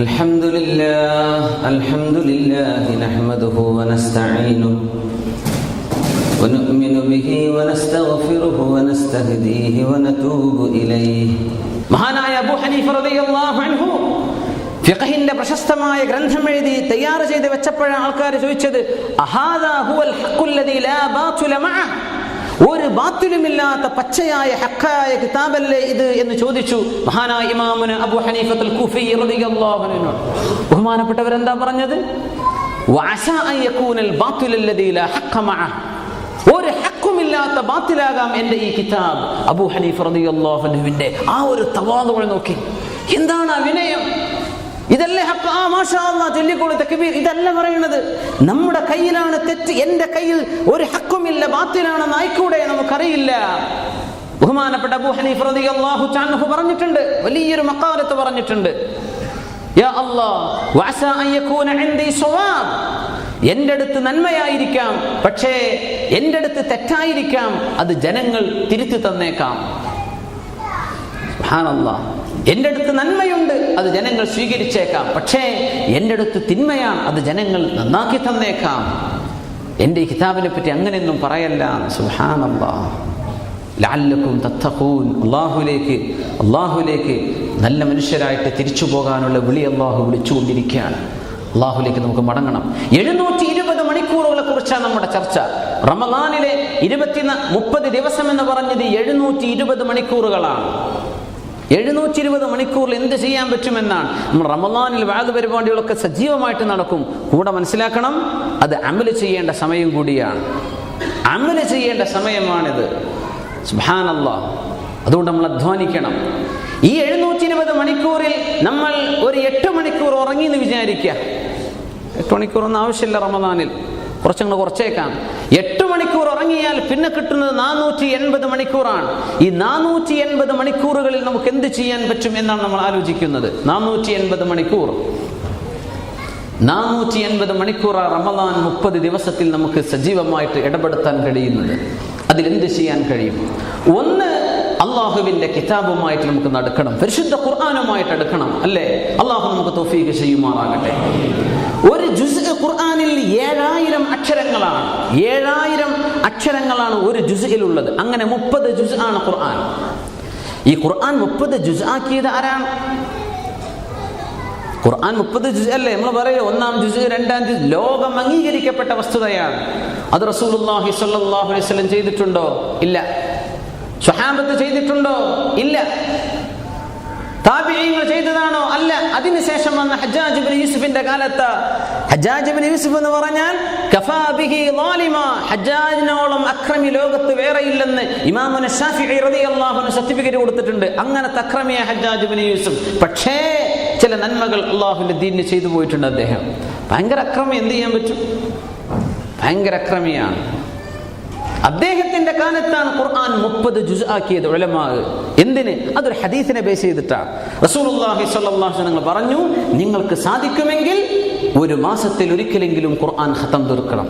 الحمد لله الحمد لله نحمده ونستعينه ونؤمن به ونستغفره ونستهديه ونتوب إليه മഹാനായ അബൂ ഹനീഫ റളിയല്ലാഹു അൻഹു ഫിഖഹിന്റെ പ്രശസ്തമായ ഗ്രന്ഥം എഴുതി തയ്യാർ ചെയ്ത് വെച്ചപ്പോഴാണ് ആൾക്കാർ ചോദിച്ചത് അഹാദാ ഹുവൽ ഹഖുല്ലദീ ലാ ബാതുല മഅ ഒരു ബാത്തിലുമില്ലാത്ത പച്ചയായ ഹക്കായ കിതാബല്ലേ ഇത് എന്ന് ചോദിച്ചു മഹാനായ ഇമാമുന് അബൂ ഹനീഫത്തുൽ കൂഫി റളിയല്ലാഹു അൻഹു ബഹുമാനപ്പെട്ടവരെന്താ പറഞ്ഞത്? ഒരു ഹക്കുമില്ലാത്ത ബാത്തിലാകാം എന്റെ ഈ കിതാബ്. അബൂ ഹനീഫ് റളിയല്ലാഹുവിന്റെ ആ ഒരു തവാദുകൾ നോക്കി. എന്താണ് ആ വിനയം? ഇതല്ലേ ഹക്ക് ആ മാഷാ ചൊല്ലിക്കോളി തക്ബീർ. ഇതല്ല പറയുന്നത്. നമ്മുടെ കയ്യിലാണ് തെറ്റ്. എന്റെ കയ്യിൽ ഒരു ഹക്കുമില്ല ബാത്തിലാണെന്ന് ആയിക്കൂടെ നമുക്കറിയില്ല. ബഹുമാനപ്പെട്ട അബൂ ഹനീഫ് റളിയല്ലാഹു തആല പറഞ്ഞിട്ടുണ്ട്. വലിയൊരു മക്കാലത്ത് പറഞ്ഞിട്ടുണ്ട്. യാ അല്ലാഹ് വഅസ എന്റെ അടുത്ത് നന്മയായിരിക്കാം പക്ഷേ എന്റെ അടുത്ത് തെറ്റായിരിക്കാം അത് ജനങ്ങൾ തിരുത്തി തന്നേക്കാം. സുബ്ഹാനല്ലാഹ്. എന്റെ അടുത്ത് നന്മയുണ്ട് അത് ജനങ്ങൾ സ്വീകരിച്ചേക്കാം. പക്ഷേ എന്റെ അടുത്ത് തിന്മയാണ് അത് ജനങ്ങൾ നന്നാക്കി തന്നേക്കാം. എന്റെ ഈ കിതാബിനെ പറ്റി അങ്ങനെയൊന്നും പറയല്ല. സുഹാനല്ലാ ലാല്ലക്കും തത്തഹൂൻ അള്ളാഹുലേക്ക് അള്ളാഹുലേക്ക് നല്ല മനുഷ്യരായിട്ട് തിരിച്ചു പോകാനുള്ള വിളി അള്ളാഹു വിളിച്ചുകൊണ്ടിരിക്കുകയാണ്. അള്ളാഹുലേക്ക് നമുക്ക് മടങ്ങണം. എഴുന്നൂറ്റി ഇരുപത് മണിക്കൂറുകളെ കുറിച്ചാണ് നമ്മുടെ ചർച്ച. റമദാനിലെ ഇരുപത്തി മുപ്പത് ദിവസം എന്ന് പറഞ്ഞത് എഴുന്നൂറ്റി ഇരുപത് മണിക്കൂറുകളാണ്. എഴുന്നൂറ്റി ഇരുപത് മണിക്കൂറിൽ എന്ത് ചെയ്യാൻ പറ്റുമെന്നാണ്. നമ്മൾ റമദാനിൽ വാത് പരിപാടികളൊക്കെ സജീവമായിട്ട് നടക്കും. കൂടെ മനസ്സിലാക്കണം അത് അമൽ ചെയ്യേണ്ട സമയം കൂടിയാണ്. അമൽ ചെയ്യേണ്ട സമയമാണിത്. സുബാനല്ലാ അതുകൊണ്ട് നമ്മൾ അധ്വാനിക്കണം. ഈ എഴുന്നൂറ്റി ഇരുപത് മണിക്കൂറിൽ നമ്മൾ ഒരു എട്ട് മണിക്കൂർ ഉറങ്ങി എന്ന് വിചാരിക്കുക. എട്ട് മണിക്കൂറൊന്നും ആവശ്യമില്ല റമദാനിൽ. കുറച്ചങ്ങൾ കുറച്ചേക്കാം. എട്ട് മണിക്കൂർ ഉറങ്ങിയാൽ പിന്നെ കിട്ടുന്നത് നാനൂറ്റി എൺപത് മണിക്കൂറാണ്. ഈ നാനൂറ്റി എൺപത് മണിക്കൂറുകളിൽ നമുക്ക് എന്ത് ചെയ്യാൻ പറ്റും എന്നാണ് നമ്മൾ ആലോചിക്കുന്നത്? നാനൂറ്റി എൺപത് മണിക്കൂർ. നാനൂറ്റി എൺപത് മണിക്കൂർ റമദാൻ മുപ്പത് ദിവസത്തിൽ നമുക്ക് സജീവമായിട്ട് ഇടപെടുത്താൻ കഴിയുന്നത്. അതിലെന്ത് ചെയ്യാൻ കഴിയും? ഒന്ന് അള്ളാഹുവിന്റെ കിതാബുമായിട്ട് നമുക്ക് നടക്കണം. പരിശുദ്ധ ഖുർആാനുമായിട്ട് എടുക്കണം അല്ലേ? അള്ളാഹു നമുക്ക് തോഫീക്ക് ചെയ്യുമാറാകട്ടെ. ഒരു ജുസ് ഖുർആാനിൽ ഏഴായിരം അക്ഷരങ്ങളാണ്. ഏഴായിരം അക്ഷരങ്ങളാണ് ഒരു ജുസിലുള്ളത് അങ്ങനെ മുപ്പത് ജുസ് ആണ് ഖുർആൻ. ഈ ഖുർആൻ മുപ്പത് ജുസ് ആക്കിയത് ആരാണ്? ഖുർആൻ മുപ്പത് ജുസ് അല്ലേ? നമ്മൾ പറയും ഒന്നാം ജുസ് രണ്ടാം ജുസ് ലോകം അംഗീകരിക്കപ്പെട്ട വസ്തുതയാണ്. അത് റസൂലുള്ളാഹി സ്വല്ലല്ലാഹു അലൈഹി വസല്ലം ചെയ്തിട്ടുണ്ടോ? ഇല്ല. സ്വഹാബത്ത് ചെയ്തിട്ടുണ്ടോ? ഇല്ല. താപിയങ്ങൾ ചെയ്തതാണോ? അല്ല. അതിനുശേഷം വന്ന ഹജ്ജാജ് യൂസുഫിന്റെ കാലത്ത് ഹജ്ജാജ് ഇബ്നു യൂസുഫ് എന്ന് പറഞ്ഞാൽ ഹജ്ജാജിനോളം അക്രമി ലോകത്ത് വേറെയില്ലെന്ന് ഇമാമുന ഷാഫിഈ റളിയല്ലാഹു സർട്ടിഫിക്കറ്റ് കൊടുത്തിട്ടുണ്ട്. അങ്ങനത്തെ അക്രമിയ ഹജ്ജാജ് ഇബ്നു യൂസുഫ്. പക്ഷേ ചില നന്മകൾ അള്ളാഹുവിന്റെ ദീനിന് ചെയ്തു പോയിട്ടുണ്ട് അദ്ദേഹം. ഭയങ്കര അക്രമി എന്ത് ചെയ്യാൻ പറ്റും? ഭയങ്കര അക്രമിയാണ്. അദ്ദേഹത്തിന്റെ കാലത്താണ് ഖുർആൻ മുപ്പത് ജുസ് ആക്കിയത് ഉലമാവ്. എന്തിന്? അതൊരു ഹദീസിനെ ബേസ് ചെയ്തിട്ടാണ്. റസൂലുള്ളാഹി സ്വല്ലല്ലാഹു അലൈഹി വസല്ലം പറഞ്ഞു നിങ്ങൾക്ക് സാധിക്കുമെങ്കിൽ ഒരു മാസത്തിൽ ഒരിക്കലെങ്കിലും ഖുർആൻ ഹത്തം തീർക്കണം.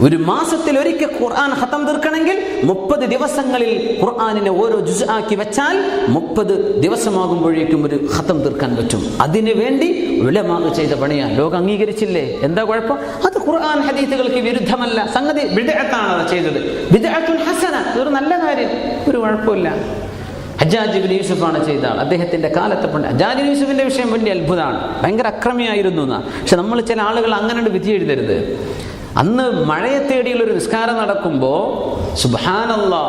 ഒരു മാസത്തിൽ ഒരിക്കൽ ഖുർആൻ ഹത്തം തീർക്കണമെങ്കിൽ മുപ്പത് ദിവസങ്ങളിൽ ഖുർആാനിനെ ഓരോ ജുസ് ആക്കി വെച്ചാൽ മുപ്പത് ദിവസമാകുമ്പോഴേക്കും ഒരു ഹത്തം തീർക്കാൻ പറ്റും. അതിനു വേണ്ടി ഉലമാവ് ചെയ്ത പണിയാ. ലോകം അംഗീകരിച്ചില്ലേ? എന്താ കുഴപ്പം? അത് ഖുർആൻ ഹദീസുകൾക്ക് വിരുദ്ധമല്ല. സംഗതി ബിദ്അത്താണ് അത് ചെയ്തത്. ബിദ്അത്തുൻ ഹസന. ഒരു നല്ല കാര്യം. ഒരു കുഴപ്പമില്ല. ഹജ്ജാജ് ബിൻ യൂസുഫാണ് ചെയ്ത ആൾ. അദ്ദേഹത്തിന്റെ കാലത്ത് പണ്ട് ഹജ്ജാജ് ബിൻ യൂസുഫിന്റെ വിഷയം വലിയ അത്ഭുതമാണ്. ഭയങ്കര അക്രമിയായിരുന്നു എന്നാ. പക്ഷെ നമ്മൾ ചില ആളുകൾ അങ്ങനെ വിധി എഴുതരുത്. അന്ന് മഴയെ തേടിയുള്ള ഒരു നിസ്കാരം നടക്കുമ്പോൾ സുബാനല്ലാ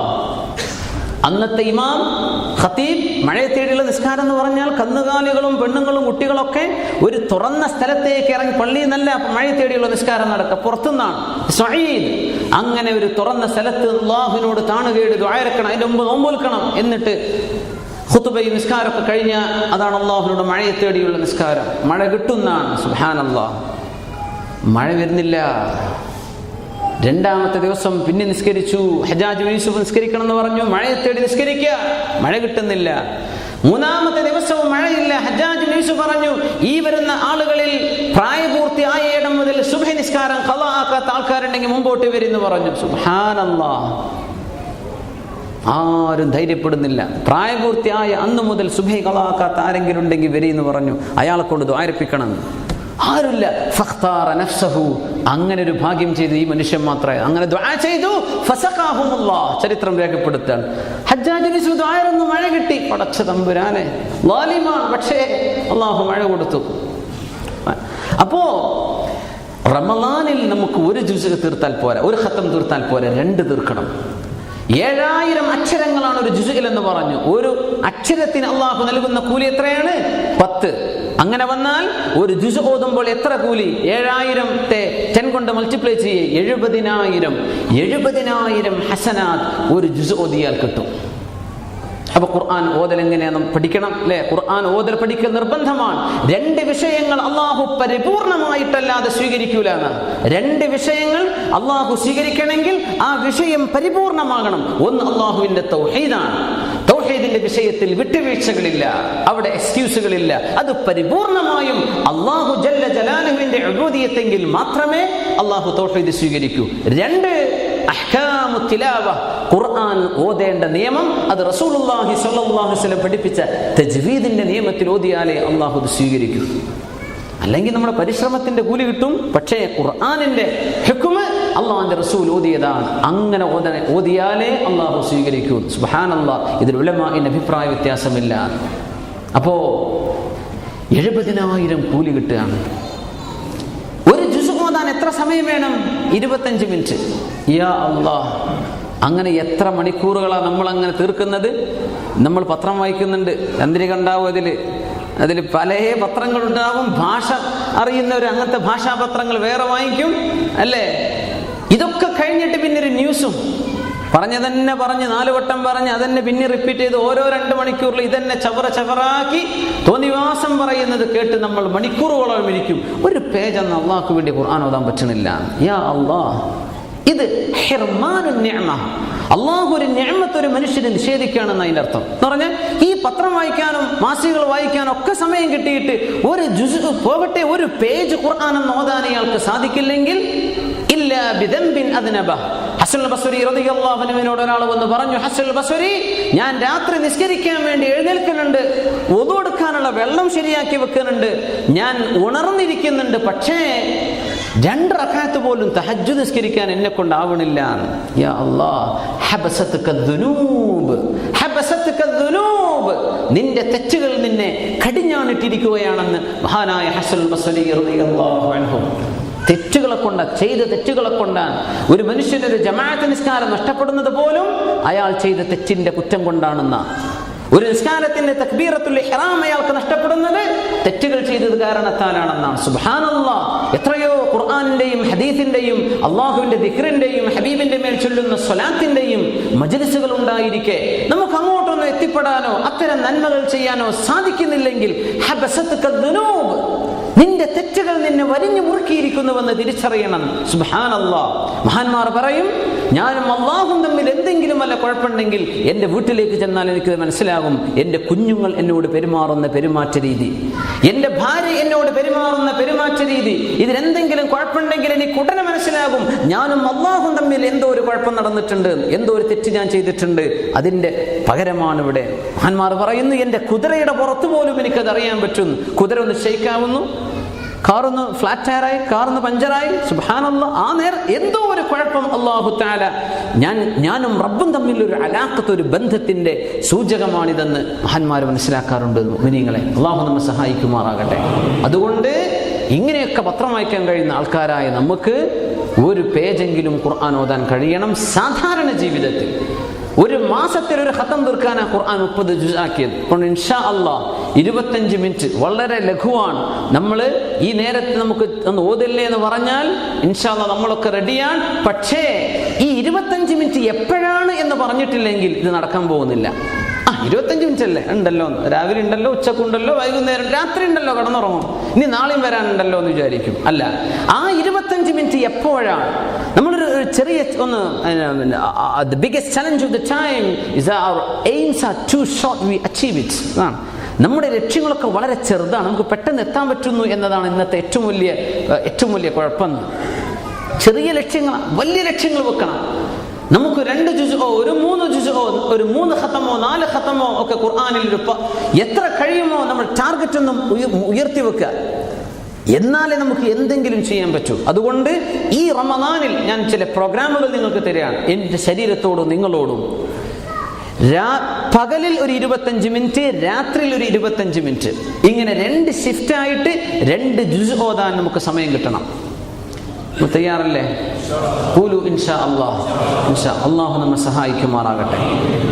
അന്നത്തെ ഇമാം ഖത്തീബ് മഴയെ തേടിയുള്ള നിസ്കാരം എന്ന് പറഞ്ഞാൽ കന്നുകാലികളും പെണ്ണുങ്ങളും കുട്ടികളൊക്കെ ഒരു തുറന്ന സ്ഥലത്തേക്ക് ഇറങ്ങി പള്ളി നല്ല മഴയെ തേടിയുള്ള നിസ്കാരം നടക്കുക. പുറത്തുനിന്നാണ്. സഈദ് അങ്ങനെ ഒരു തുറന്ന സ്ഥലത്ത് അള്ളാഹുവിനോട് താണുകേട് ദ്വായരക്കണം അതിന്റെ മുമ്പ് നോമ്പൊൽക്കണം എന്നിട്ട് ഖുത്തുബയും നിസ്കാരമൊക്കെ കഴിഞ്ഞ അതാണ് അള്ളാഹുവിനോട് മഴയെ തേടിയുള്ള നിസ്കാരം. മഴ കിട്ടുന്നാണ് സുഹാൻ അള്ളാഹ് മഴ വരുന്നില്ല. രണ്ടാമത്തെ ദിവസം പിന്നെ നിസ്കരിച്ചു. ഹജാജ് യൂസുഫ് നിസ്കരിക്കണം എന്ന് പറഞ്ഞു. മഴയെ തേടി നിസ്കരിക്കുക. മഴ കിട്ടുന്നില്ല. മൂന്നാമത്തെ ദിവസവും മഴയില്ല. ഹജാജ് യൂസുഫ് പറഞ്ഞു ഈ വരുന്ന ആളുകളിൽ പ്രായപൂർത്തി ആയ ഇടം മുതൽ സുബഹ നിസ്കാരം കള ആക്കാത്ത ആൾക്കാരുണ്ടെങ്കിൽ മുമ്പോട്ട് വരുന്നു പറഞ്ഞു. സുഹാനല്ലാ ആരും ധൈര്യപ്പെടുന്നില്ല. പ്രായപൂർത്തിയായ അന്നു മുതൽ സുബൈ കളാക്കാത്ത ആരെങ്കിലും ഉണ്ടെങ്കിൽ വരി എന്ന് പറഞ്ഞു. അയാളെ കൊണ്ട് ദ്വാരപ്പിക്കണം ആരുമില്ല. ഫഖ്താറ നഫ്സഹു. അങ്ങനെ ഒരു ഭാഗ്യം ചെയ്തു ഈ മനുഷ്യൻ മാത്രമേ. അങ്ങനെ ദുആ ചെയ്തു. ഫസഖാഹുമുല്ലാ. ചരിത്രം രേഖപ്പെടുത്താണ് ഹജ്ജാജിന് ദ്വാരൊന്ന് മഴ കിട്ടി. പടച്ച തമ്പുരാനെ. ലാലിമാൻ പക്ഷേ അള്ളാഹു മഴ കൊടുത്തു. അപ്പോ റമലാനിൽ നമുക്ക് ഒരു ജുസുക തീർത്താൽ പോരാ. ഒരു ഖത്തം തീർത്താൽ പോരാ. രണ്ട് തീർക്കണം. ഏഴായിരം അക്ഷരങ്ങളാണ് ഒരു ജുസുകിൽ എന്ന് പറഞ്ഞു. ഒരു അക്ഷരത്തിന് അള്ളാഹു നൽകുന്ന കൂലി എത്രയാണ്? പത്ത്. അങ്ങനെ വന്നാൽ ഒരു ജുസ് ഓതുമ്പോൾ എത്ര കൂലി? ഏഴായിരത്തെ ടെൻ കൊണ്ട് മൾട്ടിപ്ലൈ ചെയ്യേ. എഴുപതിനായിരം. എഴുപതിനായിരം ഹസനാത്ത് ഒരു ജുസ് ഓതിയാൽ കിട്ടും. അപ്പൊ ഖുർആൻ ഓതൽ എങ്ങനെയാണ് പഠിക്കണം അല്ലെ? ഖുർആൻ ഓതൽ പഠിക്കൽ നിർബന്ധമാണ്. രണ്ട് വിഷയങ്ങൾ അള്ളാഹു പരിപൂർണമായിട്ടല്ലാതെ സ്വീകരിക്കൂല രണ്ട് വിഷയങ്ങൾ അള്ളാഹു സ്വീകരിക്കണമെങ്കിൽ ആ വിഷയം പരിപൂർണമാകണം. ഒന്ന് അള്ളാഹുവിന്റെ തൗഹീദാണ്. തൗഹീദിന്റെ വിഷയത്തിൽ വിട്ടുവീഴ്ചകളില്ല അവിടെ എക്സ്ക്യൂസുകളില്ല അത് പരിപൂർണമായും അള്ളാഹു ജല്ല ജലാലുവിന്റെ അഴുതിയത്തെങ്കിൽ മാത്രമേ അള്ളാഹു തൗഹീദ് സ്വീകരിക്കൂ. രണ്ട് ഖുർആൻ ഓതേണ്ട നിയമം അത് റസൂലുള്ളാഹി സ്വല്ലല്ലാഹു അലൈഹി വസല്ലം പഠിപ്പിച്ച തജ്വീദിന്റെ നിയമത്തിൽ ഓതിയാലേ അള്ളാഹു സ്വീകരിക്കൂ. അല്ലെങ്കിൽ നമ്മുടെ പരിശ്രമത്തിന്റെ കൂലി കിട്ടും. പക്ഷേ ഖുർആാനിന്റെ ഹെക്കുമ് അള്ളാഹിന്റെ റസൂൽ ഓതിയതാണ്. അങ്ങനെ ഓതനെ ഓതിയാലേ അള്ളാഹു സ്വീകരിക്കൂ. സുബ്ഹാനല്ലാ ഇതിൽ ഉലമാഇന്റെ അഭിപ്രായ വ്യത്യാസമില്ല. അപ്പോ എഴുപതിനായിരം കൂലി കിട്ടുകയാണ്. ഒരു ജുസ് ഓതാൻ എത്ര സമയം വേണം? ഇരുപത്തഞ്ച് മിനിറ്റ്. യാ അള്ളാഹ് അങ്ങനെ എത്ര മണിക്കൂറുകളാണ് നമ്മൾ അങ്ങനെ തീർക്കുന്നത്? നമ്മൾ പത്രം വായിക്കുന്നുണ്ട്. ചന്ദ്രിക ഉണ്ടാവും അതിൽ അതിൽ പല പത്രങ്ങളുണ്ടാവും. ഭാഷ അറിയുന്നവർ അങ്ങനത്തെ ഭാഷാപത്രങ്ങൾ വേറെ വാങ്ങിക്കും അല്ലേ? ഇതൊക്കെ കഴിഞ്ഞിട്ട് പിന്നെ ഒരു ന്യൂസും. പറഞ്ഞു തന്നെ പറഞ്ഞ് നാല് വട്ടം പറഞ്ഞ് അതന്നെ പിന്നെ റിപ്പീറ്റ് ചെയ്ത് ഓരോ രണ്ട് മണിക്കൂറിൽ ഇതന്നെ ചവറ ചവറാക്കി തോന്നിവാസം പറയുന്നത് കേട്ട് നമ്മൾ മണിക്കൂറുകളോളം ഇരിക്കും. ഒരു പേജ് അന്ന് അള്ളാഹ്ക്ക് വേണ്ടി ഖുർആൻ ഓതാൻ പറ്റണില്ല. യാ അള്ളാഹ് ഇത്. അള്ളാഹു ഒരു ഞാമത്ത് ഒരു മനുഷ്യനെ നിഷേധിക്കുകയാണെന്ന് അതിന്റെ അർത്ഥം. എന്ന് പറഞ്ഞാൽ ഈ പത്രം വായിക്കാനും മാസികകൾ വായിക്കാനും ഒക്കെ സമയം കിട്ടിയിട്ട് ഒരു ജുസ് പോകട്ടെ ഒരു പേജ് ഖുർആൻ എന്ന് ഓതാൻ ഇയാൾക്ക് സാധിക്കില്ലെങ്കിൽ ഇല്ല ബിദംബിൻ അദ്നബ. ഹസൽ ഒരാൾ വന്ന് പറഞ്ഞു ഹസൽ ഞാൻ രാത്രി നിസ്കരിക്കാൻ വേണ്ടി എഴുന്നേൽക്കുന്നുണ്ട് ഒതു എടുക്കാനുള്ള വെള്ളം ശരിയാക്കി വെക്കുന്നുണ്ട് ഞാൻ ഉണർന്നിരിക്കുന്നുണ്ട് പക്ഷേ രണ്ട് റക്കാത്ത് പോലും തഹജ്ജു നിസ്കരിക്കാൻ എന്നെ കൊണ്ടാവണില്ല നിന്റെ തെറ്റുകൾ നിന്നെ കടിഞ്ഞാണിട്ടിരിക്കുകയാണെന്ന് മഹാനായ ഹസൻ തെറ്റുകളെ കൊണ്ട് ചെയ്ത തെറ്റുകളെ കൊണ്ടാണ് ഒരു മനുഷ്യനൊരു ജമാഅത്ത് നിസ്കാരം നഷ്ടപ്പെടുന്നത് പോലും അയാൾ ചെയ്ത തെറ്റിന്റെ കുറ്റം കൊണ്ടാണെന്ന. ഒരു നിസ്കാരത്തിന്റെ തക്ബീറത്തുൽ ഇഹ്റാം അയാൾക്ക് നഷ്ടപ്പെടുന്നത് തെറ്റുകൾ ചെയ്തത് കാരണത്താലാണെന്നാണ്. സുബ്ഹാനല്ലാ. എത്രയോ ഖുർആാനിന്റെയും ഹദീസിന്റെയും അള്ളാഹുവിന്റെ ദിഖറിന്റെയും ഹബീബിന്റെ മേൽ ചൊല്ലുന്ന സ്വലാത്തിന്റെയും മജലിസുകൾ ഉണ്ടായിരിക്കെ നമുക്ക് അങ്ങോട്ടൊന്നും എത്തിപ്പെടാനോ അത്തരം നന്മകൾ ചെയ്യാനോ സാധിക്കുന്നില്ലെങ്കിൽ ഹബസത്ത് നിന്റെ തെറ്റുകൾ നിന്നെ വരിഞ്ഞു മുറുക്കിയിരിക്കുന്നുവെന്ന് തിരിച്ചറിയണം. സുബാനല്ലാ മഹാന്മാർ പറയും ഞാനും അള്ളാഹും തമ്മിൽ എന്തെങ്കിലും വല്ല കുഴപ്പമുണ്ടെങ്കിൽ എന്റെ വീട്ടിലേക്ക് ചെന്നാൽ എനിക്കത് മനസ്സിലാകും. എന്റെ കുഞ്ഞുങ്ങൾ എന്നോട് പെരുമാറുന്ന പെരുമാറ്റ രീതി. എന്റെ ഭാര്യ എന്നോട് പെരുമാറുന്ന പെരുമാറ്റ രീതി. ഇതിനെന്തെങ്കിലും കുഴപ്പമുണ്ടെങ്കിൽ എനിക്ക് ഉടനെ മനസ്സിലാകും. ഞാനും അള്ളാഹും തമ്മിൽ എന്തോ ഒരു കുഴപ്പം നടന്നിട്ടുണ്ട്. എന്തോ ഒരു തെറ്റ് ഞാൻ ചെയ്തിട്ടുണ്ട്. അതിന്റെ പകരമാണ് ഇവിടെ. മഹാന്മാർ പറയുന്നു എന്റെ കുതിരയുടെ പുറത്ത് പോലും എനിക്കത് അറിയാൻ പറ്റും. കുതിര ഒന്ന് ഷെയ്ക്കാവുന്നു കാറൊന്ന് ഫ്ലാറ്റ് ടയറായി കാറൊന്ന് പഞ്ചറായി. സുബാനല്ല ആ നേരം എന്തോ ഒരു കുഴപ്പം അള്ളാഹു താല ഞാൻ ഞാനും റബ്ബും തമ്മിൽ ഒരു അലാക്കത്ത് ഒരു ബന്ധത്തിന്റെ സൂചകമാണിതെന്ന് മഹാന്മാർ മനസ്സിലാക്കാറുണ്ട് മിനിങ്ങളെ അള്ളാഹു നമ്മെ സഹായിക്കുമാറാകട്ടെ. അതുകൊണ്ട് ഇങ്ങനെയൊക്കെ പത്രം വായിക്കാൻ കഴിയുന്ന ആൾക്കാരായ നമുക്ക് ഒരു പേജെങ്കിലും ഖുർആൻ ഓതാൻ കഴിയണം സാധാരണ ജീവിതത്തിൽ. ഒരു മാസത്തിൽ ഒരു ഹത്തം തീർക്കാനാണ് ഖുർആൻ മുപ്പത് ജുസാക്കിയത് അതുകൊണ്ട് ഇൻഷാ അള്ളാ ഇരുപത്തഞ്ച് മിനിറ്റ് വളരെ ലഘുവാണ്. നമ്മൾ ഈ നേരത്തെ നമുക്ക് ഒന്ന് ഓതില്ലേ എന്ന് പറഞ്ഞാൽ ഇൻഷാല്ല നമ്മളൊക്കെ റെഡിയാണ്. പക്ഷേ ഈ ഇരുപത്തഞ്ച് മിനിറ്റ് എപ്പോഴാണ് എന്ന് പറഞ്ഞിട്ടില്ലെങ്കിൽ ഇത് നടക്കാൻ പോകുന്നില്ല. ആ ഇരുപത്തഞ്ച് മിനിറ്റ് അല്ലേ ഉണ്ടല്ലോ. രാവിലെ ഉണ്ടല്ലോ ഉച്ചക്കുണ്ടല്ലോ വൈകുന്നേരം രാത്രി ഉണ്ടല്ലോ കടന്നുറങ്ങും. ഇനി നാളെയും വരാനുണ്ടല്ലോ എന്ന് വിചാരിക്കും. അല്ല ആ ഇരുപത്തഞ്ച് മിനിറ്റ് എപ്പോഴാണ്? നമ്മളൊരു ചെറിയ ഒന്ന് the biggest challenge of the time is our aims are too short we achieve it ആണ് നമ്മുടെ ലക്ഷ്യങ്ങളൊക്കെ വളരെ ചെറുതാണ്. നമുക്ക് പെട്ടെന്ന് എത്താൻ പറ്റുന്നു എന്നതാണ് ഇന്നത്തെ ഏറ്റവും വലിയ ഏറ്റവും വലിയ കുഴപ്പം ചെറിയ ലക്ഷ്യങ്ങളാണ് വലിയ ലക്ഷ്യങ്ങൾ വെക്കണം. നമുക്ക് രണ്ട് ജുജുഹോ ഒരു മൂന്ന് ജുജുഹോ ഒരു മൂന്ന് ഹത്തമോ നാല് ഹത്തമോ ഒക്കെ ഖുർആാനിൽ ഒരു എത്ര കഴിയുമോ നമ്മൾ ടാർഗറ്റ് ഒന്നും ഉയർത്തി വെക്കുക. എന്നാലേ നമുക്ക് എന്തെങ്കിലും ചെയ്യാൻ പറ്റൂ. അതുകൊണ്ട് ഈ റമദാനിൽ ഞാൻ ചില പ്രോഗ്രാമുകൾ നിങ്ങൾക്ക് തരികയാണ്. എന്റെ ശരീരത്തോടും നിങ്ങളോടും. പകലിൽ ഒരു ഇരുപത്തഞ്ച് മിനിറ്റ് രാത്രിയിൽ ഒരു ഇരുപത്തഞ്ച് മിനിറ്റ്. ഇങ്ങനെ രണ്ട് ഷിഫ്റ്റായിട്ട് രണ്ട് ജുസ് ഓതാൻ നമുക്ക് സമയം കിട്ടണം. തയ്യാറല്ലേ? കൂലു ഇൻഷാ അള്ളാഹ് ഇൻഷാ അള്ളാഹു നമ്മെ സഹായിക്കുമാറാകട്ടെ.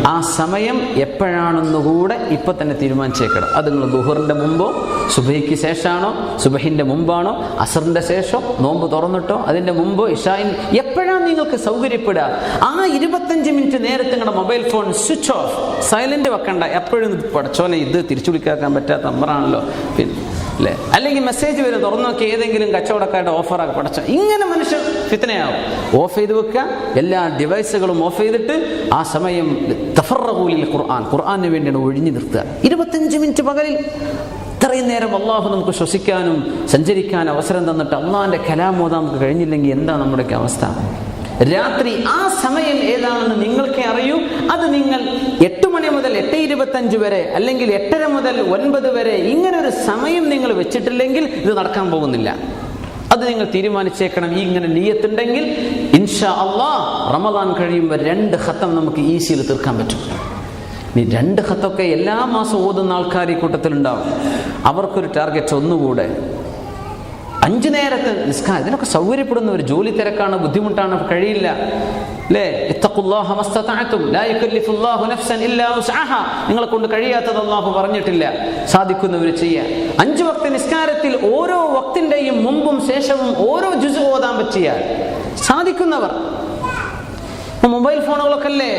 ആ സമയം എപ്പോഴാണെന്നുകൂടെ ഇപ്പൊ തന്നെ തീരുമാനിച്ചേക്കണം. അത് നിങ്ങൾ ദുഹറിന്റെ മുമ്പോ സുബഹിക്ക് ശേഷമാണോ സുബഹിന്റെ മുമ്പാണോ അസറിന്റെ ശേഷം നോമ്പ് തുറന്നിട്ടോ അതിന്റെ മുമ്പോ ഇഷായിൻ എപ്പോഴാണ് നിങ്ങൾക്ക് സൗകര്യപ്പെടുക? ആ ഇരുപത്തഞ്ച് മിനിറ്റ് നേരത്തെ നിങ്ങളുടെ mobile phone switch off. Silent വെക്കണ്ട. എപ്പോഴും പഠിച്ചോനെ ഇത് തിരിച്ചു വിളിക്കാൻ പറ്റാത്ത നമ്പറാണല്ലോ പിന്നെ അല്ലേ അല്ലെങ്കിൽ മെസ്സേജ് വരും തുറന്നു നോക്കി ഏതെങ്കിലും കച്ചവടക്കാരുടെ ഓഫറാക്കി പടച്ച. ഇങ്ങനെ മനുഷ്യൻ ഫിത്തനയാവും ഓഫ് ചെയ്ത് വെക്കുക. എല്ലാ ഡിവൈസുകളും ഓഫ് ചെയ്തിട്ട് ആ സമയം തഫറൂലിൽ ഖുർആൻ. ഖുർആാന് വേണ്ടിയാണ് ഒഴിഞ്ഞു നിർത്തുക. ഇരുപത്തഞ്ച് മിനിറ്റ് പകലിൽ ഇത്രയും നേരം അള്ളാഹു നമുക്ക് ശ്വസിക്കാനും സഞ്ചരിക്കാനും അവസരം തന്നിട്ട് അള്ളാഹിന്റെ കലാമോദാം നമുക്ക് കഴിഞ്ഞില്ലെങ്കിൽ എന്താ നമ്മുടെയൊക്കെ അവസ്ഥ? രാത്രി ആ സമയം ഏതാണെന്ന് നിങ്ങൾക്കേ അറിയൂ. അത് നിങ്ങൾ എട്ട് മണി മുതൽ എട്ട് ഇരുപത്തഞ്ച് വരെ അല്ലെങ്കിൽ എട്ടര മുതൽ ഒൻപത് വരെ ഇങ്ങനെ ഒരു സമയം നിങ്ങൾ വെച്ചിട്ടില്ലെങ്കിൽ ഇത് നടക്കാൻ പോകുന്നില്ല. അത് നിങ്ങൾ തീരുമാനിച്ചേക്കണം. ഈ ഇങ്ങനെ നീയത്തുണ്ടെങ്കിൽ ഇൻഷാ അള്ളാ റമദാൻ കഴിയുമ്പോൾ രണ്ട് ഹത്തം നമുക്ക് ഈസിയിൽ തീർക്കാൻ പറ്റും. ഇനി രണ്ട് ഹത്തൊക്കെ എല്ലാ മാസവും ഓതുന്ന ആൾക്കാർ ഈ കൂട്ടത്തിലുണ്ടാവും. അവർക്കൊരു ടാർഗറ്റ് ഒന്നുകൂടെ. അഞ്ചു നേരത്തെ നിസ്കാരം. ഇതിനൊക്കെ സൗകര്യപ്പെടുന്ന ഒരു ജോലി തിരക്കാണ് ബുദ്ധിമുട്ടാണ് കഴിയില്ല. അല്ലേ നിങ്ങളെ കൊണ്ട് കഴിയാത്തത് അള്ളാഹു പറഞ്ഞിട്ടില്ല. സാധിക്കുന്നവർ ചെയ്യാൻ അഞ്ചു വക്ത നിസ്കാരത്തിൽ ഓരോ വക്തിന്റെയും മുമ്പും ശേഷവും ഓരോ ജുസ് ഓതാൻ പറ്റിയാൽ സാധിക്കുന്നവർ മൊബൈൽ ഫോണുകളൊക്കെ അല്ലേ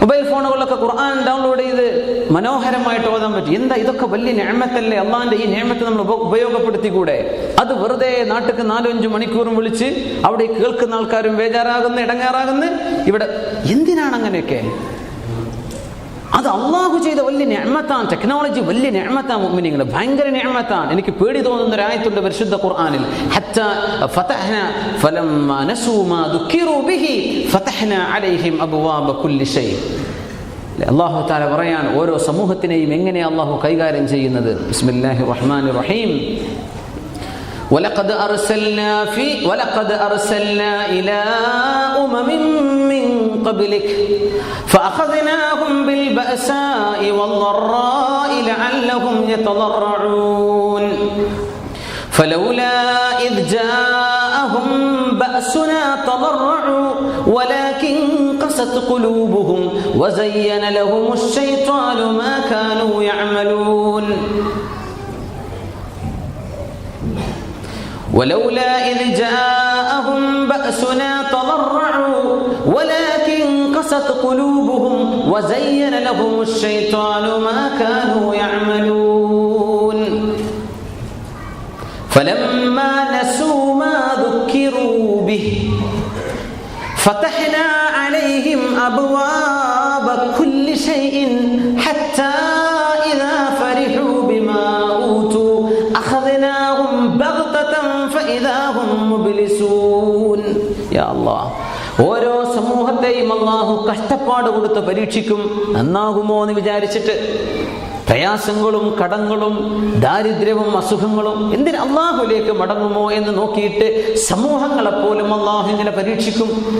മൊബൈൽ ഫോണുകളിലൊക്കെ ഖുർആൻ ഡൗൺലോഡ് ചെയ്ത് മനോഹരമായിട്ട് ഓതാൻ പറ്റും. എന്താ ഇതൊക്കെ വലിയ ഞാമത്തല്ലേ? അള്ളാന്റെ ഈ ഞാമത്ത് നമ്മൾ ഉപയോഗപ്പെടുത്തി കൂടെ അത് വെറുതെ നാട്ടിക്ക് നാലും അഞ്ചു മണിക്കൂറും വിളിച്ച് അവിടെ കേൾക്കുന്ന ആൾക്കാരും ബേജാറാകുന്നു ഇടങ്ങാറാകുന്നു. ഇവിടെ എന്തിനാണ് അങ്ങനെയൊക്കെ? അത് അള്ളാഹു ചെയ്ത വലിയ ഞാമത്താണ് ടെക്നോളജി വലിയ ഞാമത്താണ് മുഅ്മിനീങ്ങൾ. ഭയങ്കര ഞാമത്താണ് എനിക്ക് പേടി തോന്നുന്ന ഒരു ആയത്തുണ്ട് പരിശുദ്ധ ഖുർആനിൽ. അള്ളാഹു താല പറയാൻ ഓരോ സമൂഹത്തിനെയും എങ്ങനെ അള്ളാഹു കൈകാര്യം ചെയ്യുന്നത്? ബിസ്മില്ലാഹി റഹ്മാൻ റഹീം. ولقد أرسلنا في ولقد أرسلنا إلى أمم من قبلك فأخذناهم بالبأساء والضراء لعلهم يتضرعون. فلولا إذ جاءهم بأسنا تضرعوا ولكن قست قلوبهم وزين لهم الشيطان ما كانوا يعملون. ولولا إذ جاءهم بأسنا تضرعوا ولكن قست قلوبهم وزين لهم الشيطان ما كانوا يعملون. فلما نسوا ما ذكروا به فتحنا عليهم أبواب كل شيء حتى കഷ്ടപ്പാട് കൊടുത്ത് പരീക്ഷിക്കും നന്നാകുമോ എന്ന് വിചാരിച്ചിട്ട് പ്രയാസങ്ങളും കടങ്ങളും ദാരിദ്ര്യവും അസുഖങ്ങളും എന്തിന് അള്ളാഹുലേക്ക് മടങ്ങുമോ എന്ന് നോക്കിയിട്ട് സമൂഹങ്ങളെപ്പോലും അള്ളാഹു ഇങ്ങനെ പരീക്ഷിക്കും.